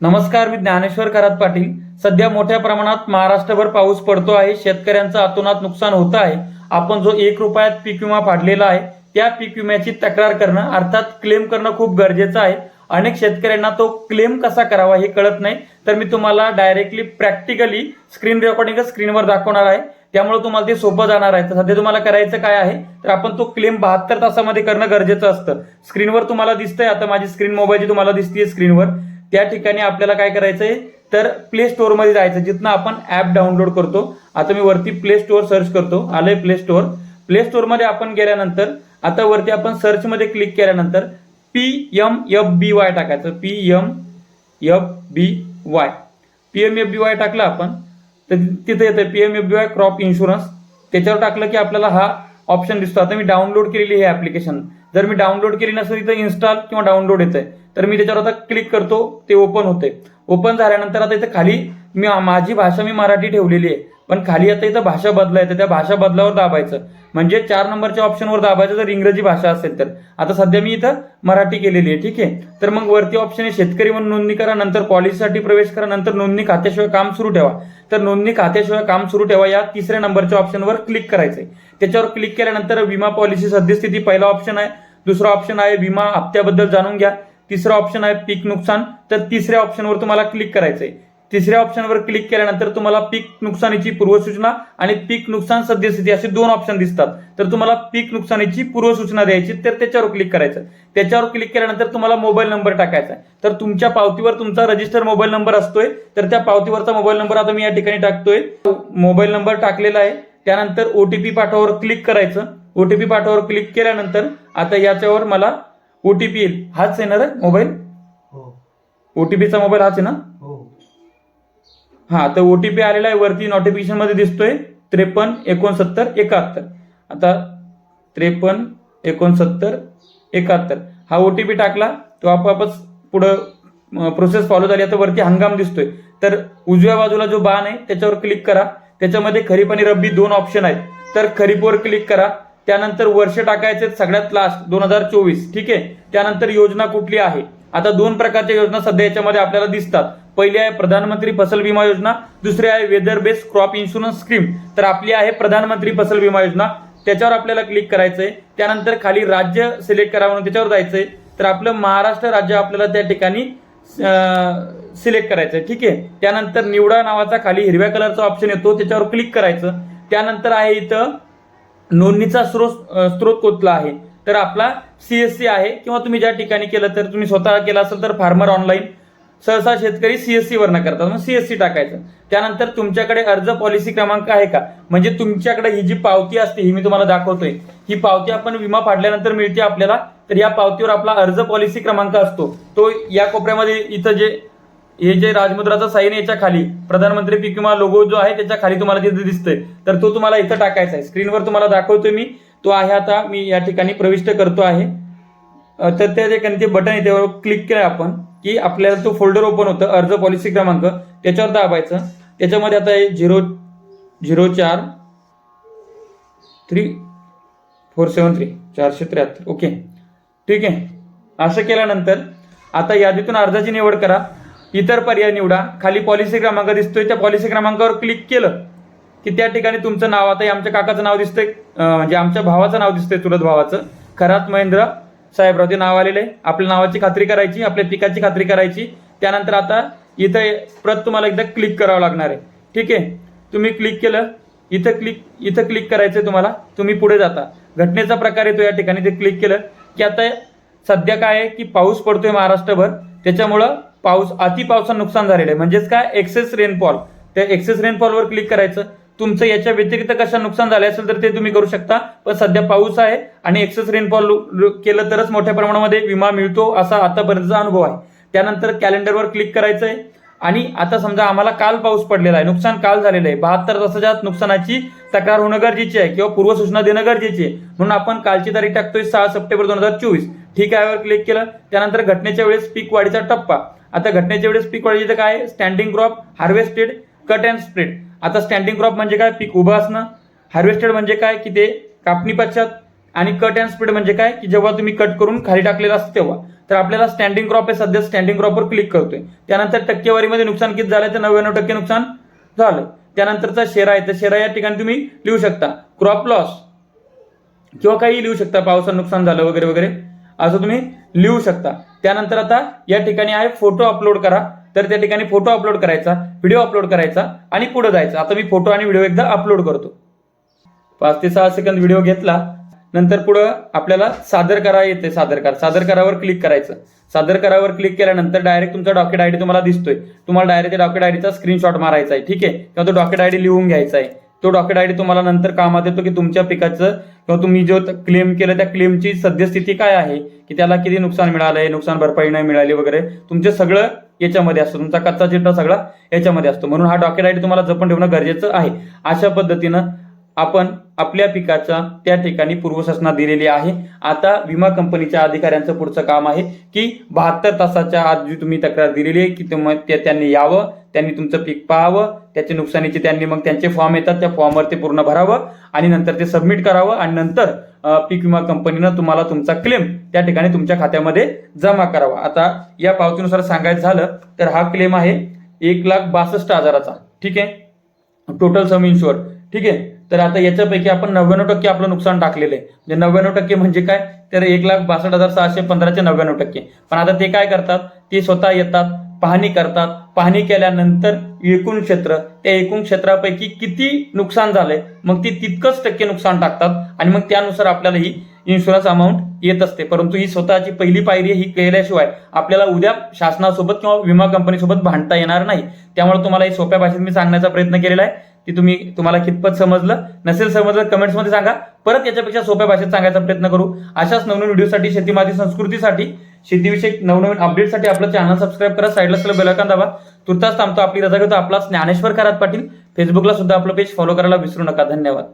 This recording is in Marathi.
नमस्कार मी ज्ञानेश्वर करात पाटील. सध्या मोठ्या प्रमाणात महाराष्ट्रभर पाऊस पडतो आहे. शेतकऱ्यांचं अतोनात नुकसान होत आहे. आपण जो एक रुपयात पीक विमा फाडलेला आहे त्या पीक विम्याची तक्रार करणं अर्थात क्लेम करणं खूप गरजेचं आहे. अनेक शेतकऱ्यांना तो क्लेम कसा करावा हे कळत नाही. तर मी तुम्हाला डायरेक्टली प्रॅक्टिकली स्क्रीन रेकॉर्डिंग स्क्रीनवर दाखवणार आहे. त्यामुळे तुम्हाला ते सोपं जाणार आहे. तर सध्या तुम्हाला करायचं काय आहे तर आपण तो क्लेम बहात्तर तासामध्ये करणं गरजेचं असतं. स्क्रीनवर तुम्हाला दिसतंय. आता माझी स्क्रीन मोबाईलची तुम्हाला दिसते स्क्रीनवर त्या ठिकाणी आपल्याला काय करायचंय? तर प्ले स्टोअरमध्ये जायचं जिथनं आपण ऍप डाउनलोड करतो. आता मी वरती प्ले स्टोअर सर्च करतो. आलंय प्ले स्टोअर प्ले स्टोअरमध्ये आपण गेल्यानंतर आता वरती आपण सर्च मध्ये क्लिक केल्यानंतर P M F B Y टाकायचं. P M F B Y P M F B Y टाकलं आपण तर तिथे येतं P M F B Y crop insurance त्याच्यावर टाकलं की आपल्याला हा ऑप्शन दिसतो. आता मी डाउनलोड केलेली हे ॲप्लिकेशन जर मी डाउनलोड केली नसेल इथं इन्स्टॉल किंवा डाउनलोड आहे तर मी त्याच्यावर आता क्लिक करतो ते ओपन होते. ओपन झाल्यानंतर आता इथं खाली मी माझी भाषा मी मराठी ठेवलेली आहे. पण खाली आता इथं भाषा बदलायचं त्या भाषा बदलावर दाबायचं. म्हणजे चार नंबरच्या ऑप्शनवर दाबायचं जर इंग्रजी भाषा असेल तर. आता सध्या मी इथं मराठी केलेली आहे ठीक आहे? तर मग वरती ऑप्शन आहे शेतकरी म्हणून नोंदणी करा नंतर पॉलिसीसाठी प्रवेश करा नंतर नोंदणी खात्याशिवाय काम सुरू ठेवा. तर नोंदणी खात्याशिवाय काम सुरू ठेवा या तिसऱ्या नंबरच्या ऑप्शनवर क्लिक करायचंय. त्याच्यावर क्लिक केल्यानंतर विमा पॉलिसी सद्यस्थिती पहिला ऑप्शन आहे. दुसरा ऑप्शन आहे विमा हप्त्याबद्दल जाणून घ्या. तिसरा ऑप्शन आहे पीक नुकसान. तर तिसऱ्या ऑप्शनवर तुम्हाला क्लिक करायचंय. तिसऱ्या ऑप्शनवर क्लिक केल्यानंतर तुम्हाला पीक नुकसानीची पूर्वसूचना आणि पीक नुकसान सद्यस्थिती असे दोन ऑप्शन दिसतात. तर तुम्हाला पीक नुकसानीची पूर्वसूचना द्यायची तर त्याच्यावर क्लिक करायचं. त्याच्यावर क्लिक केल्यानंतर तुम्हाला मोबाईल नंबर टाकायचा तर तुमच्या पावतीवर तुमचा रजिस्टर मोबाईल नंबर असतोय. तर त्या पावतीवरचा मोबाईल नंबर आता मी या ठिकाणी टाकतोय. मोबाईल नंबर टाकलेला आहे. त्यानंतर ओटीपी पाठवावर क्लिक करायचं. ओटीपी पाठवावर क्लिक केल्यानंतर आता याच्यावर मला ओटीपी येईल. हाच आहे ना रे मोबाईल ओटीपीचा मोबाईल हाच आहे ना? हा तर ओटीपी आलेला आहे वरती नोटिफिकेशनमध्ये दिसतोय. त्रेपन्न एकोणसत्तर एकाहत्तर. आता त्रेपन्न एकोणसत्तर एकाहत्तर. हा ओटीपी टाकला तो आपोआपच पुढं प्रोसेस फॉलो झाली. आता वरती हंगाम दिसतोय. तर उजव्या बाजूला जो बाण आहे त्याच्यावर क्लिक करा. त्याच्यामध्ये खरीप आणि रब्बी दोन ऑप्शन आहेत. तर खरीपवर क्लिक करा. त्यानंतर वर्ष टाकायचे सगळ्यात लास्ट दोन हजार चोवीस. ठीक आहे? त्यानंतर योजना कुठली आहे? आता दोन प्रकारच्या योजना सध्या याच्यामध्ये आपल्याला दिसतात. पहिली आहे प्रधानमंत्री फसल विमा योजना दुसरी आहे weather based crop insurance scheme. तर आपली आहे प्रधानमंत्री फसल विमा योजना. त्याच्यावर आपल्याला क्लिक करायचंय. त्यानंतर खाली राज्य सिलेक्ट करावं म्हणून त्याच्यावर जायचंय. तर आपलं महाराष्ट्र राज्य आपल्याला त्या ठिकाणी सिलेक्ट करायचं आहे ठीक आहे? त्यानंतर निवडा नावाचा खाली हिरव्या कलरचा ऑप्शन येतो. त्याच्यावर क्लिक करायचं. त्यानंतर आहे इथं नोंदणीचा स्रोत स्रोत कुठला आहे? तर आपला सीएससी आहे. किंवा तुम्ही ज्या ठिकाणी केलं तर तुम्ही स्वतः केला असेल तर फार्मर ऑनलाईन. सहसा शेतकरी सीएससी वरनं करतात. मग सीएससी टाकायचं. त्यानंतर तुमच्याकडे अर्ज पॉलिसी क्रमांक आहे का? म्हणजे तुमच्याकडे ही जी पावती असते ही मी तुम्हाला दाखवतोय. ही पावती आपण विमा फाडल्यानंतर मिळते आपल्याला. तर या पावतीवर आपला अर्ज पॉलिसी क्रमांक असतो. तो या कोपऱ्यामध्ये इथं जे हे जे राजमुद्राचा साईन याच्या खाली प्रधानमंत्री पीक विमा लोगो जो आहे त्याच्याखाली तुम्हाला तिथे दिसतोय. तर तो तुम्हाला इथं टाकायचा आहे. स्क्रीनवर तुम्हाला दाखवतोय मी. तो आहे आता मी या ठिकाणी प्रविष्ट करतो आहे. तर त्या जे ते बटन आहे त्यावर क्लिक केलं आपण. की आपल्याला तो फोल्डर ओपन होतं अर्ज पॉलिसी क्रमांक त्याच्यावर दाबायचं. त्याच्यामध्ये आता आहे झिरो झिरो चार थ्री फोर सेवन थ्री चारशे त्र्याहत्तर. ओके ठीक आहे. असं केल्यानंतर आता यादीतून अर्जाची निवड करा. इतर पर्याय निवडा. खाली पॉलिसी क्रमांक दिसतोय त्या पॉलिसी क्रमांकावर क्लिक केलं की त्या ठिकाणी तुमचं नाव. आता हे आमच्या काकाचं नाव दिसतंय म्हणजे आमच्या भावाचं नाव दिसतंय चुलत भावाचं. खरात महेंद्र साहेबरावचे नाव आलेलं आहे. आपल्या नावाची खात्री करायची आपल्या पिकाची खात्री करायची. त्यानंतर आता इथं प्रत तुम्हाला एकदा क्लिक करावं लागणार आहे. ठीक आहे? तुम्ही क्लिक केलं इथं क्लिक इथं क्लिक करायचं तुम्हाला. तुम्ही पुढे जाता. घटनेचा प्रकार येतो या ठिकाणी. ते क्लिक केलं की आता सध्या काय आहे की पाऊस पडतोय महाराष्ट्रभर. त्याच्यामुळं पाऊस अति पावसानं नुकसान झालेलं आहे. म्हणजेच काय? एक्सेस रेनफॉल त्या एक्सेस रेनफॉलवर क्लिक करायचं. तुमचं याच्या व्यतिरिक्त कशा नुकसान झाले असेल तर ते तुम्ही करू शकता. पण सध्या पाऊस आहे आणि एक्सेस रेनफॉल केलं तरच मोठ्या प्रमाणामध्ये विमा मिळतो असा आतापर्यंतचा अनुभव आहे. त्यानंतर कॅलेंडरवर क्लिक करायचं आहे आणि आता समजा आम्हाला काल पाऊस पडलेला आहे नुकसान काल झालेलं आहे. बहात्तर तासाच्या नुकसानाची तक्रार होणं गरजेची आहे किंवा पूर्वसूचना देणं गरजेची आहे. म्हणून आपण कालची तारीख टाकतोय सहा सप्टेंबर दोन हजार चोवीस. ठीक आहे क्लिक केलं. त्यानंतर घटनेच्या वेळेस पीक वाढीचा टप्पा. आता घटनेच्या वेळेस पीक वाढीचं काय? Standing crop harvested cut and spread आता स्टँडिंग क्रॉप म्हणजे काय? पीक उभं असणं. हार्वेस्टेड म्हणजे काय? की ते कापणी पश्चात. आणि कट अँड स्पीड म्हणजे काय? की जेव्हा तुम्ही कट करून खाली टाकलेलं असतं तेव्हा. तर आपल्याला स्टँडिंग क्रॉप आहे सध्या स्टँडिंग क्रॉपवर क्लिक करतोय. त्यानंतर टक्केवारीमध्ये नुकसान किती झालं तर नव्याण्णव टक्के नुकसान झालं त्यानंतरचा शेरा आहे. तर शेरा या ठिकाणी तुम्ही लिहू शकता. क्रॉप लॉस किंवा काही लिहू शकता. पावसानं नुकसान झालं वगैरे वगैरे. असं तुम्ही लिहू शकता. त्यानंतर आता या ठिकाणी आहे. फोटो अपलोड करा. तर त्या ठिकाणी फोटो अपलोड करायचा व्हिडिओ अपलोड करायचा आणि पुढे जायचं. आता मी फोटो आणि व्हिडिओ एकदा अपलोड करतो. पाच ते सहा सेकंद व्हिडिओ घेतला नंतर पुढं आपल्याला सादर करा येते सादर करा. सादर करावर क्लिक करायचं. सादर करावर क्लिक केल्यानंतर डायरेक्ट तुमचा डॉक्युमेंट आयडी तुम्हाला दिसतोय. तुम्हाला डायरेक्ट त्या डॉक्युमेंट आयडीचा स्क्रीनशॉट मारायचा आहे. ठीक आहे? किंवा तो डॉक्युमेंट आयडी लिहून घ्यायचा आहे. तो डॉक्युमेंट आयडी तुम्हाला नंतर कामात येतो की तुमच्या पिकाचं किंवा तुम्ही जो क्लेम केलं त्या क्लेमची सद्यस्थिती काय आहे? की त्याला किती नुकसान मिळालं आहे नुकसान भरपाई नाही मिळाली वगैरे. तुमचं सगळं याच्यामध्ये असतो. तुमचा कच्चा चिट्टा सगळा याच्यामध्ये असतो. म्हणून हा डॉक्युमेंट आयडी तुम्हाला जपून ठेवणं गरजेचं आहे. अशा पद्धतीनं आपण आपल्या पिकाचा त्या ठिकाणी पूर्वसूचना दिलेली आहे. आता विमा कंपनीच्या अधिकाऱ्यांचं पुढचं काम आहे की बहात्तर तासाच्या आत जी तुम्ही तक्रार दिलेली आहे की तुम- ते त्यांनी यावं त्यांनी तुमचं पीक पाहावं त्याचे नुकसानीचे त्यांनी मग त्यांचे फॉर्म येतात त्या फॉर्मवर ते पूर्ण भरावं आणि नंतर ते सबमिट करावं आणि नंतर पीक विमा कंपनीनं तुम्हाला तुमचा क्लेम त्या ठिकाणी तुमच्या खात्यामध्ये जमा करावा. आता या पावतीनुसार सांगायचं झालं तर हा क्लेम आहे एक लाख बासष्ट हजाराचा. ठीक आहे? टोटल सम इन्शुअर ठीक आहे? तर आता याच्यापैकी आपण नव्याण्णव टक्के आपलं नुकसान टाकलेलं आहे. म्हणजे नव्याण्णव टक्के म्हणजे काय? तर एक लाख बासष्ट हजार सहाशे पंधराचे नव्याण्णव टक्के. पण आता ते काय करतात? ते स्वतः येतात पाहणी करतात. पाहणी केल्यानंतर एकूण क्षेत्र त्या एकूण क्षेत्रापैकी किती नुकसान झालंय? मग ती तितकंच टक्के नुकसान टाकतात आणि मग त्यानुसार आपल्याला ही इन्शुरन्स अमाऊंट येत असते. परंतु ही स्वतःची पहिली पायरी ही केल्याशिवाय आपल्याला उद्या शासनासोबत किंवा विमा कंपनीसोबत भांडता येणार नाही. त्यामुळे तुम्हाला ही सोप्या भाषेत मी सांगण्याचा प्रयत्न केलेला आहे. की तुम्ही तुम्हाला कितपत समजलं नसेल समजलं कमेंट्समध्ये सांगा. परत याच्यापेक्षा सोप्या भाषेत सांगायचा प्रयत्न करू. अशाच नवनवीन व्हिडिओसाठी शेतीमाती संस्कृतीसाठी शेतीविषयक नवनवीन अपडेटसाठी आपलं चॅनल सबस्क्राईब करा. साईडला सगळं बेलायकॉन दाबा. तुर्तास थांबतो आपली रजा घेतो. आपला ज्ञानेश्वर करात पाटील. फेसबुकला सुद्धा आपलं पेज फॉलो करायला विसरू नका. धन्यवाद.